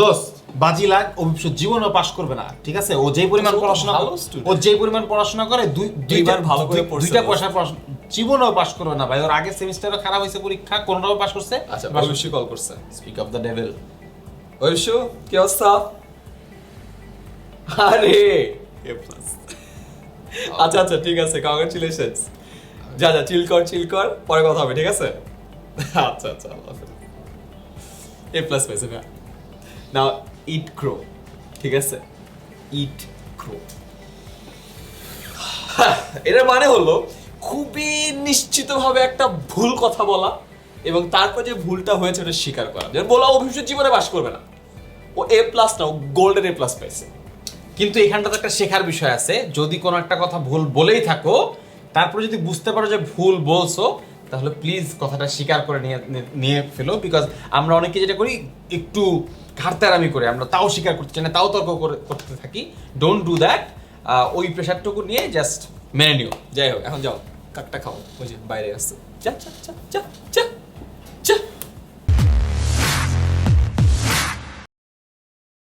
দোস্ত বাজি লাগ অভিষেক জীবনও পাশ করবে না। ঠিক আছে? ও যেই পরিমাণ পড়াশোনা। ও যেই পরিমাণ পড়াশোনা করে দুই দুইবার ভালো করে দুইটা পয়সা জীবনও পাশ করবে না ভাই। ওর আগের সেমিস্টারও খারাপ হয়েছে পরীক্ষা কোনটাও পাশ করছে। আচ্ছা কল করছে। স্পিক অফ দ্য ডেভিল কি অবস্থা? আরে! এ প্লাস আচ্ছা আচ্ছা ঠিক আছে কংগ্রাচুলেশনস যা যা চিল কর চিল কর পরে কথা হবে ঠিক আছে? আচ্ছা আচ্ছা আল্লাহ হাফেজ। এ প্লাস পাইছে ভাই নাও ইট ক্রো ঠিক আছে? ইট ক্রো এটার মানে হলো খুবই নিশ্চিতভাবে একটা ভুল কথা বলা এবং তারপর যে ভুলটা হয়েছে ওটা স্বীকার করা। যেন বলা ভবিষ্যৎ জীবনে বাস করবে না। ও এ প্লাস না, ও গোল্ডেন এ প্লাস পাইছে। কিন্তু এখানটাতে একটা শেখার বিষয় আছে। যদি কোনো একটা কথা ভুল বলেই থাকো, তারপর যদি বুঝতে পারো যে ভুল বলছো, তাহলে প্লিজ কথাটা স্বীকার করে নিয়ে নিয়ে ফেলো। বিকজ আমরা অনেকে যেটা করি, একটু ঘাটতারামি করে, আমরা তাও স্বীকার করতে চাই না, তাও তর্ক করে- করতে থাকি। ডোন্ট ডু দ্যাট ওই প্রেশারটুকু নিয়ে জাস্ট মেনে নিও। যাই হোক, এখন যাও, কাকটা খাও, ওই যে বাইরে আসছে। যা যা যা যা যা